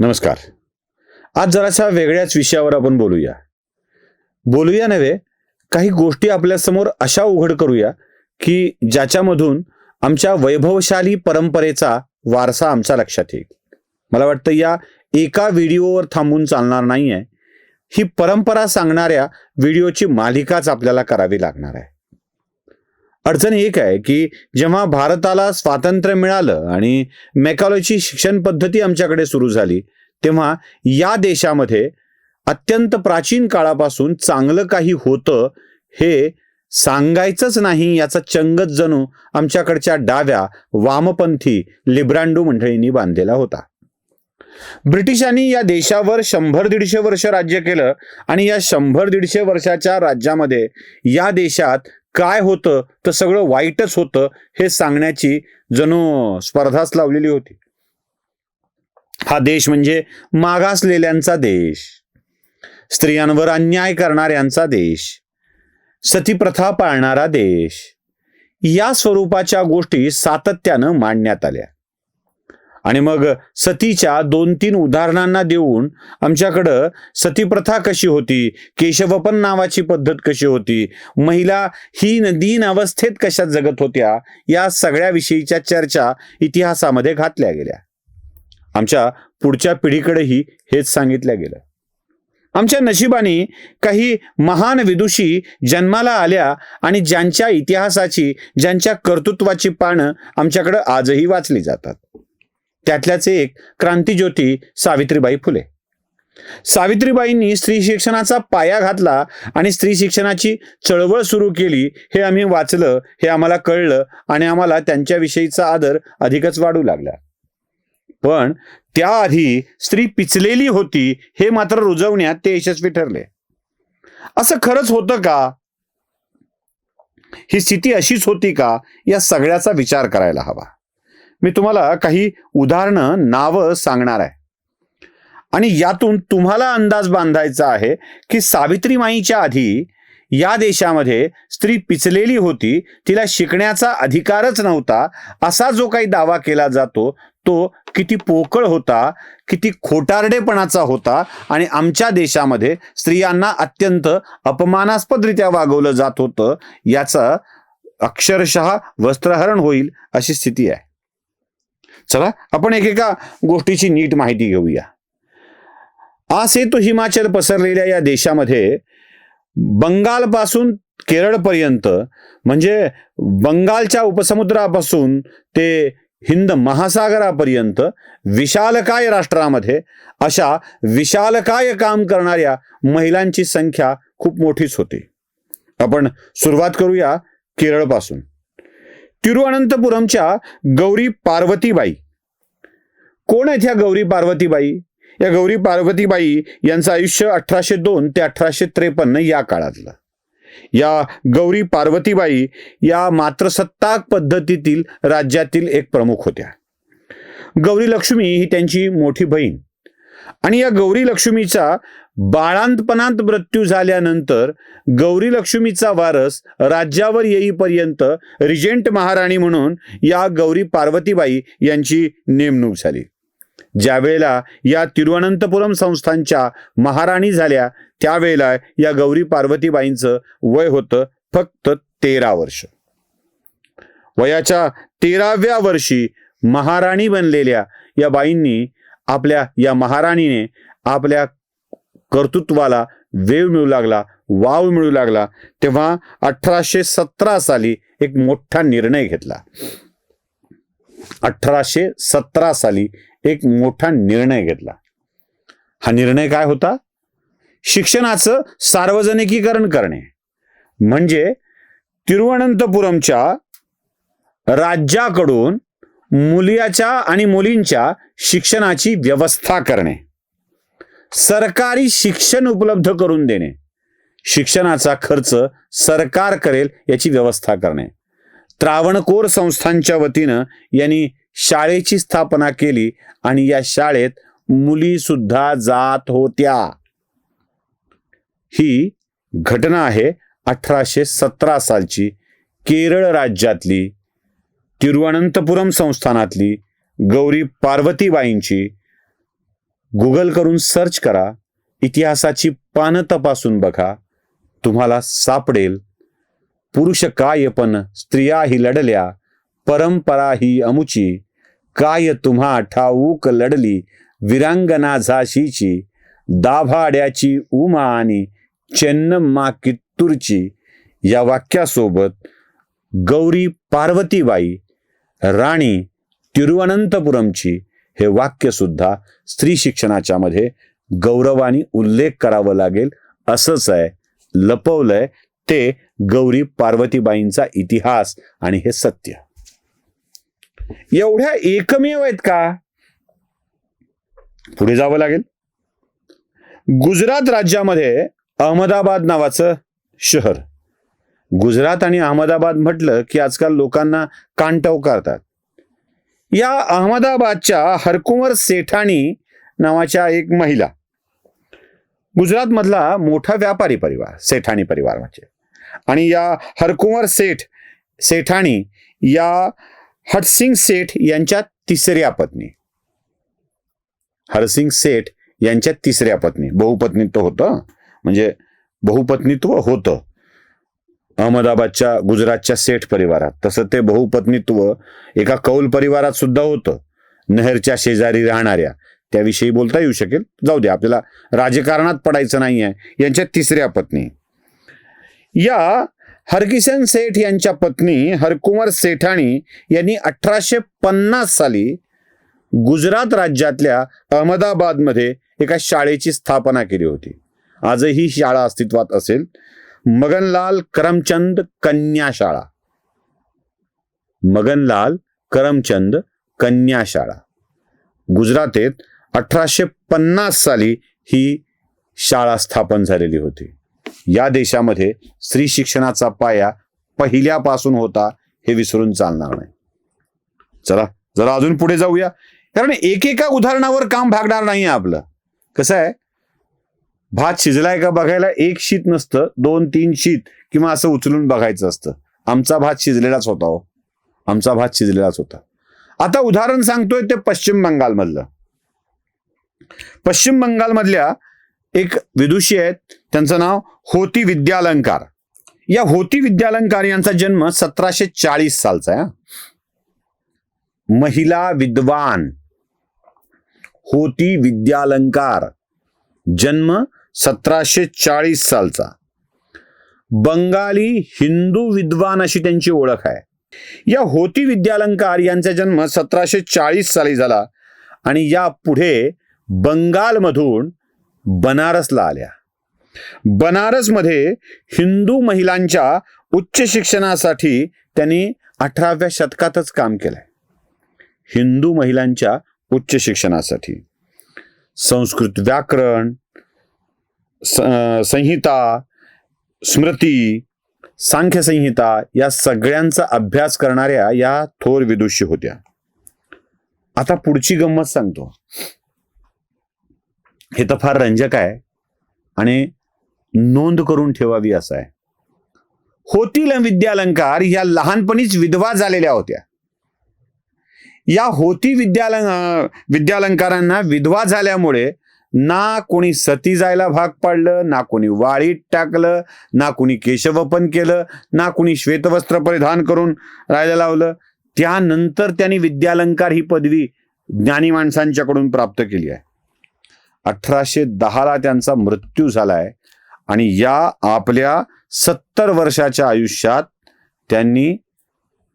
नमस्कार. आज जराशा वेगळ्याच विषयावर आपण बोलूया. बोलूया नव्हे काही गोष्टी आपल्यासमोर अशा उघड करूया की ज्याच्यामधून आमच्या वैभवशाली परंपरेचा वारसा आमच्या लक्षात येईल. मला वाटतं या एका व्हिडिओवर थांबून चालणार नाही आहे ही परंपरा सांगणाऱ्या व्हिडिओची मालिकाच आपल्याला करावी लागणार आहे. अडचण एक आहे की जेव्हा भारताला स्वातंत्र्य मिळालं आणि मेकॉलॉजी शिक्षण पद्धती आमच्याकडे सुरू झाली तेव्हा या देशामध्ये अत्यंत प्राचीन काळापासून चांगलं काही होतं हे सांगायचंच नाही याचा चंगच जणू आमच्याकडच्या डाव्या वामपंथी लिब्रांडू मंडळींनी बांधलेला होता. ब्रिटिशांनी या देशावर शंभर दीडशे वर्ष राज्य केलं आणि या शंभर दीडशे वर्षाच्या राज्यामध्ये या देशात काय होतं तर सगळं वाईटच होतं हे सांगण्याची जणू स्पर्धाच लावलेली होती. हा देश म्हणजे मागासलेल्यांचा देश. स्त्रियांवर अन्याय करणाऱ्यांचा देश. सतीप्रथा पाळणारा देश. या स्वरूपाच्या गोष्टी सातत्यानं मांडण्यात आल्या. आणि मग सतीच्या दोन तीन उदाहरणांना देऊन आमच्याकडं सतीप्रथा कशी होती केशवपन नावाची पद्धत कशी होती महिला ही दीन अवस्थेत कशा जगत होत्या या सगळ्याविषयीच्या चर्चा इतिहासामध्ये घातल्या गेल्या. आमच्या पुढच्या पिढीकडेही हेच सांगितलं गेलं. आमच्या नशिबाने काही महान विदुषी जन्माला आल्या आणि ज्यांच्या इतिहासाची ज्यांच्या कर्तृत्वाची पानं आमच्याकडं आजही वाचली जातात. त्यातल्याच एक क्रांतीज्योती सावित्रीबाई फुले. सावित्रीबाईंनी स्त्री शिक्षणाचा पाया घातला आणि स्त्री शिक्षणाची चळवळ सुरू केली हे आम्ही वाचलं हे आम्हाला कळलं आणि आम्हाला त्यांच्याविषयीचा आदर अधिकच वाढू लागला. पण त्याआधी स्त्री पिचलेली होती हे मात्र रुजवण्यात ते यशस्वी ठरले. असं खरंच होतं का? ही स्थिती अशीच होती का? या सगळ्याचा विचार करायला हवा. मी तुम्हाला काही उदाहरणं नावं सांगणार आहे. आणि यातून तुम्हाला अंदाज बांधायचा आहे की सावित्रीमाईच्या आधी या देशामध्ये स्त्री पिचलेली होती तिला शिकण्याचा अधिकारच नव्हता असा जो काही दावा केला जातो तो किती पोकळ होता किती खोटारडेपणाचा होता आणि आमच्या देशामध्ये स्त्रियांना अत्यंत अपमानास्पदरित्या वागवलं जात होतं याचं अक्षरशः वस्त्रहरण होईल अशी स्थिती आहे. चला आपण एकेका गोष्टीची नीट माहिती घेऊया. आसे तो हिमाचल पसरलेल्या या देशामध्ये बंगालपासून केरळपर्यंत म्हणजे बंगालच्या उपसमुद्रापासून ते हिंद महासागरापर्यंत विशालकाय राष्ट्रामध्ये अशा विशालकाय काम करणाऱ्या महिलांची संख्या खूप मोठीच होती. आपण सुरुवात करूया केरळपासून. तिरुअनंतपुरमच्या गौरी पार्वतीबाई. कोण आहेत ह्या गौरी पार्वतीबाई? या गौरी पार्वतीबाई यांचं आयुष्य अठराशे दोन ते अठराशे त्रेपन्न या काळातलं. या गौरी पार्वतीबाई या मात्रसत्ताक पद्धतीतील राज्यातील एक प्रमुख होत्या. गौरी लक्ष्मी ही त्यांची मोठी बहीण. आणि या गौरी लक्ष्मीचा बाळांतपणात मृत्यू झाल्यानंतर गौरी लक्ष्मीचा वारस राज्यावर येईपर्यंत रिजेंट महाराणी म्हणून या गौरी पार्वतीबाई यांची नेमणूक झाली. ज्यावेळेला या तिरुवनंतपुरम संस्थांच्या महाराणी झाल्या त्यावेळेला या गौरी पार्वतीबाईंचं वय होतं फक्त तेरा वर्ष. वयाच्या तेराव्या वर्षी महाराणी बनलेल्या या बाईंनी आपल्या या महाराणीने आपल्या कर्तृत्वाला वेव मिळू लागला वाव मिळू लागला तेव्हा अठराशे सतरा साली एक मोठा निर्णय घेतला. अठराशे सतरा साली एक मोठा निर्णय घेतला. हा निर्णय काय होता? शिक्षणाचं सार्वजनिकीकरण करणे. म्हणजे तिरुवनंतपुरमच्या राज्याकडून मुलीच्या आणि मुलींच्या शिक्षणाची व्यवस्था करणे. सरकारी शिक्षण उपलब्ध करून देणे. शिक्षणाचा खर्च सरकार करेल याची व्यवस्था करणे. त्रावणकोर संस्थांच्या वतीनं यांनी शाळेची स्थापना केली आणि या शाळेत मुली सुद्धा जात होत्या. ही घटना आहे अठराशे सतरा सालची. केरळ राज्यातली तिरुवनंतपुरम संस्थानातली गौरी पार्वतीबाईंची. गुगल करून सर्च करा इतिहासाची पानं तपासून बघा तुम्हाला सापडेल. पुरुष काय पण स्त्रिया ही लढल्या परंपरा ही अमुची. काय तुम्हा ठाऊक लढली विरांगना झाशीची दाभाड्याची उमा आणि चेन्नम्मा कित्तूरची. या वाक्यासोबत गौरी पार्वतीबाई राणी तिरुवनंतपुरमची हे वाक्यसुद्धा स्त्री शिक्षणाच्या मध्ये गौरवाने उल्लेख करावा लागेल. असंच आहे लपवलंय ते गौरी पार्वतीबाईंचा इतिहास आणि हे सत्य. एवढ्या एकमेव आहेत का? पुढे जावं लागेल. गुजरात राज्यामध्ये अहमदाबाद नावाचं शहर. गुजरात आणि अहमदाबाद म्हटलं की आजकाल लोकांना कांटव करतात. या अहमदाबादच्या हरकुंवर सेठाणी नावाच्या एक महिला. गुजरातमधला मोठा व्यापारी परिवार सेठाणी परिवार म्हणजे. आणि या हरकुंवर सेठ सेठाणी या हरसिंग सेठ यांच्या तिसऱ्या पत्नी. हरसिंग सेठ यांच्या तिसऱ्या पत्नी. बहुपत्नीत्व होतं. म्हणजे बहुपत्नीत्व होतं. अहमदाबादच्या गुजरातच्या सेठ परिवारात. तसं ते बहुपत्नीत्व एका कौल परिवारात सुद्धा होतं. नहरच्या शेजारी राहणाऱ्या. त्याविषयी बोलता येऊ शकेल? जाऊ दे आपल्याला राजकारणात पडायचं नाही आहे यांच्या तिसऱ्या पत्नी. या हरकिशन सेठ यांच्या पत्नी हरकुंवर सेठाणी यांनी अठराशे पन्नास साली गुजरात राज्यातल्या अहमदाबादमध्ये एका शाळेची स्थापना केली होती. आजही ही शाळा अस्तित्वात असेल. मगनलाल करमचंद कन्या शाळा. मगनलाल करमचंद कन्या शाळा. गुजरातेत अठराशे पन्नास साली ही शाळा स्थापन झालेली होती. या देशामध्ये स्त्री शिक्षणाचा पाया पहिल्यापासून होता हे विसरून चालणार नाही. चला जरा अजून पुढे जाऊया. कारण एकेका उदाहरणावर काम भागणार नाही आपलं. कसं आहे? भात शिजलाय का बघायला? एक शीत नसतं दोन तीन शीत किंवा असं उचलून बघायचं असतं. आमचा भात शिजलेलाच होता हो. आमचा भात शिजलेलाच होता. आता उदाहरण सांगतोय ते पश्चिम बंगालमधलं. पश्चिम बंगालमधल्या एक विदुषी आहेत. त्यांचं नाव होती विद्यालंकार. या होती विद्यालंकार यांचा जन्म सतराशे चाळीस सालचा आहे महिला विद्वान. होती विद्यालंकार. जन्म सतराशे चाळीस सालचा. बंगाली हिंदू विद्वान अशी त्यांची ओळख आहे. या होती विद्यालंकार यांचा जन्म सतराशे चाळीस साली झाला आणि या पुढे बंगालमधून बनारसला आल्या. बनारसमध्ये हिंदू महिलांच्या उच्च शिक्षणासाठी त्यांनी अठराव्या शतकातच काम केलंय. हिंदू महिलांच्या उच्च शिक्षणासाठी. संस्कृत व्याकरण संहिता स्मृती सांख्य संहिता या सगळ्यांचा अभ्यास करणाऱ्या या थोर विदुषी होत्या. आता पुढची गंमत सांगतो. हे तर फार रंजक आहे आणि नोंद करून ठेवावी असं आहे. होतील विद्यालंकार या लहानपणीच विधवा झालेल्या होत्या. या होती विद्यालं विद्यालंकारांना विधवा झाल्यामुळे ना कोणी सती जायला भाग पाडलं ना कोणी वाळीत टाकलं ना कोणी केशवपन केलं ना कोणी श्वेतवस्त्र परिधान करून राहायला लावलं. त्यानंतर त्यांनी विद्यालंकार ही पदवी ज्ञानी माणसांच्याकडून प्राप्त केली आहे. अठराशे दहाला त्यांचा मृत्यू झालाय. आणि या आपल्या सत्तर वर्षाच्या आयुष्यात त्यांनी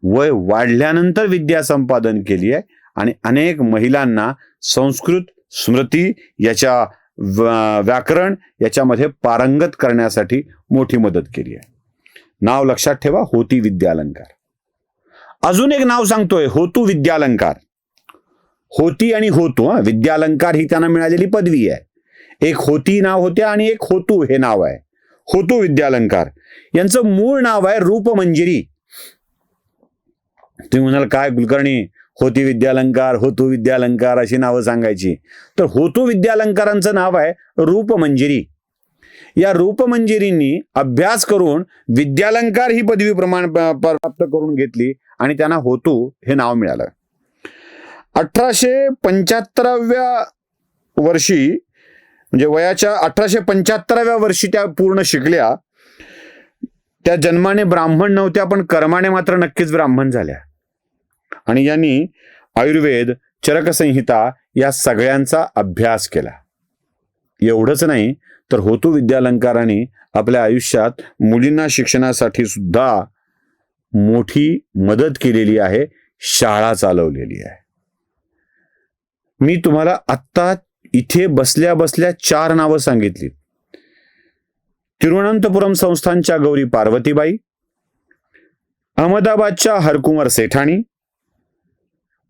वय वाढल्यानंतर विद्या संपादन केली आहे. आणि अनेक महिलांना संस्कृत स्मृती याच्या व्याकरण याच्यामध्ये पारंगत करण्यासाठी मोठी मदत केली आहे. नाव लक्षात ठेवा होती विद्यालंकार. अजून एक नाव सांगतोय होतू विद्यालंकार. होती आणि होतो विद्यालंकार ही त्यांना मिळालेली पदवी आहे. एक होती नाव होत्या आणि एक होतू हे नाव आहे. होतू विद्यालंकार. यांचं मूळ नाव आहे रूपमंजिरी. तुम्ही म्हणाल काय कुलकर्णी? होती विद्यालंकार होतू विद्यालंकार अशी नावं सांगायची. तर होतू विद्यालंकारांचं नाव आहे रूपमंजिरी. या रूपमंजिरींनी अभ्यास करून विद्यालंकार ही पदवी प्रमाण प्राप्त करून घेतली आणि त्यांना होतू हे नाव मिळालं. अठराशे पंच्याहत्तराव्या वर्षी म्हणजे वयाच्या अठराशे पंच्याहत्तराव्या वर्षी त्या पूर्ण शिकल्या. त्या जन्माने ब्राह्मण नव्हत्या पण कर्माने मात्र नक्कीच ब्राह्मण झाल्या. आणि यांनी आयुर्वेद चरकसंहिता या सगळ्यांचा अभ्यास केला. एवढंच नाही तर होतू विद्यालंकाराने आपल्या आयुष्यात मुलींना शिक्षणासाठी सुद्धा मोठी मदत केलेली आहे शाळा चालवलेली आहे. मी तुम्हाला आत्ता इथे बसल्या बसल्या चार नावं सांगितली. तिरुवनंतपुरम संस्थानच्या गौरी पार्वतीबाई अहमदाबादच्या हरकुंवर सेठाणी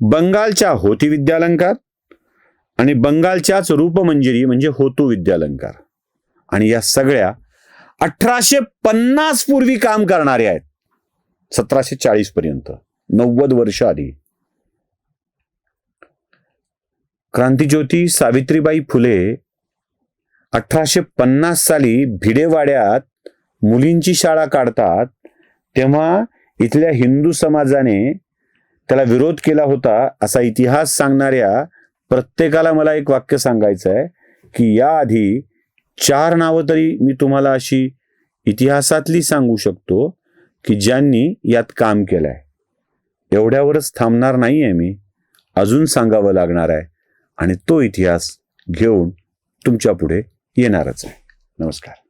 बंगालच्या होती विद्यालंकार आणि बंगालच्याच रूपमंजिरी म्हणजे होतू विद्यालंकार. आणि या सगळ्या अठराशे पन्नास पूर्वी काम करणारे आहेत. सतराशे चाळीस पर्यंत. नव्वद वर्ष आधी. क्रांतीज्योती सावित्रीबाई फुले अठराशे पन्नास साली भिडेवाड्यात मुलींची शाळा काढतात तेव्हा इथल्या हिंदू समाजाने त्याला विरोध केला होता असा इतिहास सांगणाऱ्या प्रत्येकाला मला एक वाक्य सांगायचं आहे की याआधी चार नावं तरी मी तुम्हाला अशी इतिहासातली सांगू शकतो की ज्यांनी यात काम केलं आहे एवढ्यावरच थांबणार नाही आहे मी. अजून सांगावं लागणार आहे. आणि तो इतिहास घेऊन तुमच्यापुढे येणारच आहे. नमस्कार.